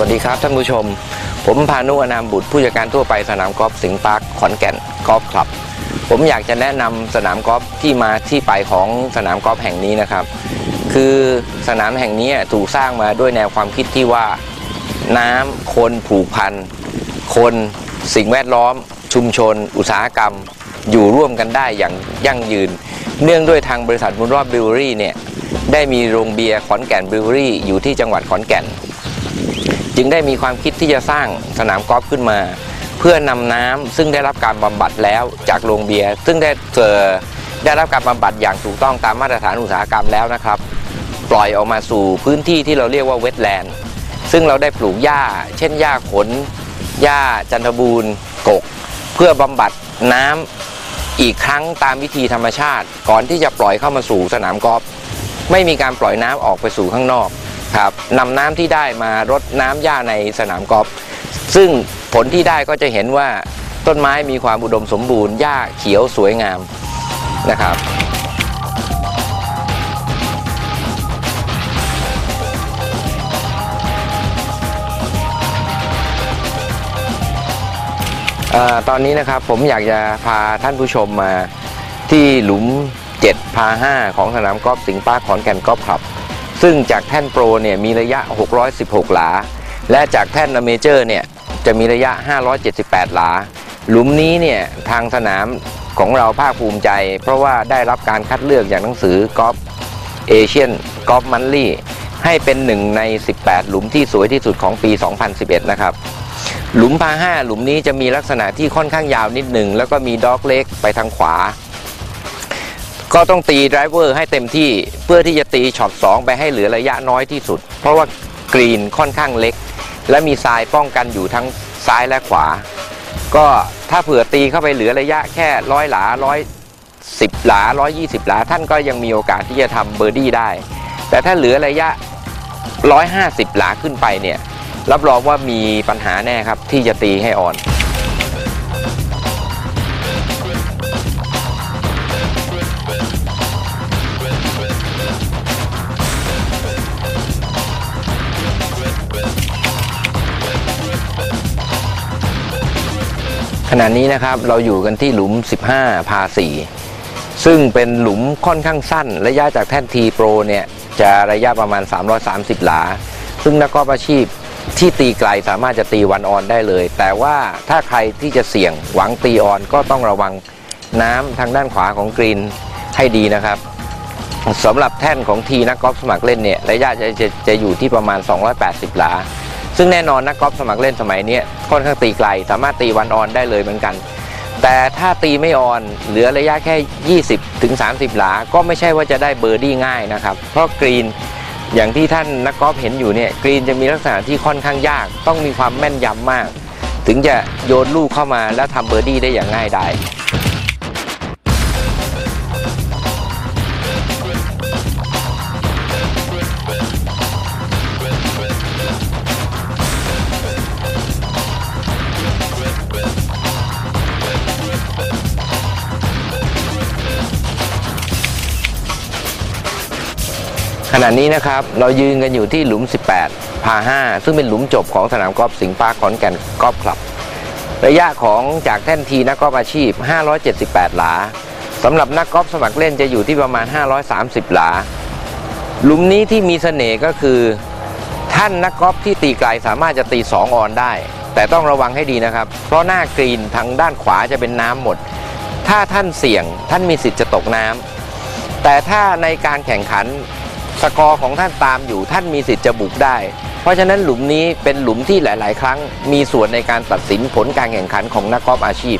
วัสดีครับท่านผู้ชม ผมพานุอนามบุตรผู้จัดการทั่วไปสนามกอล์ฟสิงห์ปาร์คขอนแก่นกอล์ฟคลับ ผมอยากจะแนะนำสนามกอล์ฟที่มาที่ไปของสนามกอล์ฟแห่งนี้นะครับ คือสนามแห่งนี้ถูกสร้างมาด้วยแนวความคิดที่ว่าน้ำคนผูกพันคนสิ่งแวดล้อม ชุมชน อุตสาหกรรม อยู่ร่วมกันได้อย่างยั่งยืน เนื่องด้วยทางบริษัทบุญรอดบิวเวอรี่เนี่ยได้มีโรงเบียร์ขอนแก่นบิวเวอรี่อยู่ที่จังหวัดขอนแก่น จึงได้มีความคิดที่จะสร้างสนามกอล์ฟขึ้นมา เพื่อนำน้ำซึ่งได้รับการบำบัดแล้วจากโรงเบียร์ซึ่งได้เจอได้รับการบำบัดอย่างถูกต้องตามมาตรฐานอุตสาหกรรมแล้วนะครับ ปล่อยออกมาสู่พื้นที่ที่เราเรียกว่าเวทแลนด์ซึ่งเราได้ปลูกหญ้า เช่นหญ้าขนหญ้าจันทบูรณ์กก เพื่อบำบัดน้ำอีกครั้งตามวิธีธรรมชาติ ก่อนที่จะปล่อยเข้ามาสู่สนามกอล์ฟไม่มีการปล่อยน้ำออกไปสู่ข้างนอก ครับนำน้ำที่ได้มารดน้ำหญ้าในสนามกอล์ฟซึ่งผลที่ได้ก็จะเห็นว่าต้นไม้มีความอุดมสมบูรณ์หญ้าเขียวสวยงามนะครับอตอนนี้นะครับผมอยากจะพาท่านผู้ชมมาที่หลุม 7 พา 5 ของสนามกอล์ฟสิงห์ปาคขอนแก่นกอล์ฟคลับ ซึ่งจากแท่นโปรเนี่ยมีระยะ 616 หลา และจากแท่นอเมเจอร์เนี่ยจะมีระยะ 578 หลา หลุมนี้เนี่ยทางสนามของเราภาคภูมิใจ เพราะว่าได้รับการคัดเลือกจากหนังสือกอล์ฟเอเชียนกอล์ฟมันลี่ให้เป็นหนึ่งใน 18 หลุมที่สวยที่สุดของปี 2011 นะครับ หลุมพาห้าหลุมนี้จะมีลักษณะที่ค่อนข้างยาวนิดหนึ่ง แล้วก็มีด็อกเล็กไปทางขวา ก็ต้องตีไดรเวอร์ให้เต็มที่เพื่อที่จะตีช็อต2ไปให้เหลือระยะน้อยที่สุด เพราะว่ากรีนค่อนข้างเล็ก และมีทรายป้องกันอยู่ทั้งซ้ายและขวา ก็ถ้าเผื่อตีเข้าไปเหลือระยะแค่ร้อยหลาร้อยสิบหลาร้อยยี่สิบหลาท่านก็ยังมีโอกาสที่จะทำเบอร์ดี้ได้ แต่ถ้าเหลือระยะ150หลาขึ้นไปเนี่ยรับรองว่ามีปัญหาแน่ครับที่จะตีให้อ่อน ขณะนี้นะครับเราอยู่กันที่หลุม 15 พา 4 ซึ่งเป็นหลุมค่อนข้างสั้น ระยะจากแท่นทีโปรเนี่ยจะระยะประมาณ 330 หลา ซึ่งนักกอล์ฟอาชีพที่ตีไกลสามารถจะตีวันออนได้เลย แต่ว่าถ้าใครที่จะเสี่ยงหวังตีออนก็ต้องระวังน้ำทางด้านขวาของกรีนให้ดีนะครับสำหรับแท่นของทีนักกอล์ฟสมัครเล่นเนี่ยระยะจะจะจะอยู่ที่ประมาณ 280 หลา ซึ่งแน่นอนนักกอล์ฟสมัครเล่นสมัยนี้ค่อนข้างตีไกล สามารถตีวันออนได้เลยเหมือนกัน แต่ถ้าตีไม่ออนเหลือระยะแค่ 20 ถึง 30 หลา ก็ไม่ใช่ว่าจะได้เบอร์ดี้ง่ายนะครับ เพราะกรีนอย่างที่ท่านนักกอล์ฟเห็นอยู่เนี่ยกรีนจะมีลักษณะที่ค่อนข้างยาก ต้องมีความแม่นยำมาก ถึงจะโยนลูกเข้ามาแล้วทำเบอร์ดี้ได้อย่างง่ายดาย ขณะนี้นะครับเรายืนกันอยู่ที่หลุม 18 พา 5 ซึ่งเป็นหลุมจบของสนามกอล์ฟสิงห์ปาร์คขอนแก่นกอล์ฟคลับ ระยะของจากแท่นทีนักกอล์ฟอาชีพ 578 หลาสำหรับนักกอล์ฟสมัครเล่นจะอยู่ที่ประมาณ 530 หลา หลุมนี้ที่มีเสน่ห์ก็คือ ท่านนักกอล์ฟที่ตีไกลสามารถจะตี 2 ออนได้ แต่ต้องระวังให้ดีนะครับ เพราะหน้ากรีนทางด้านขวาจะเป็นน้ำหมด ถ้าท่านเสี่ยงท่านมีสิทธิ์จะตกน้ำแต่ถ้าในการแข่งขัน สกอร์ของท่านตามอยู่ท่านมีสิทธิ์จะบุกได้ เพราะฉะนั้นหลุมนี้เป็นหลุมที่หลาย ๆ ครั้งมีส่วนในการตัดสินผลการแข่งขันของนักกอล์ฟอาชีพ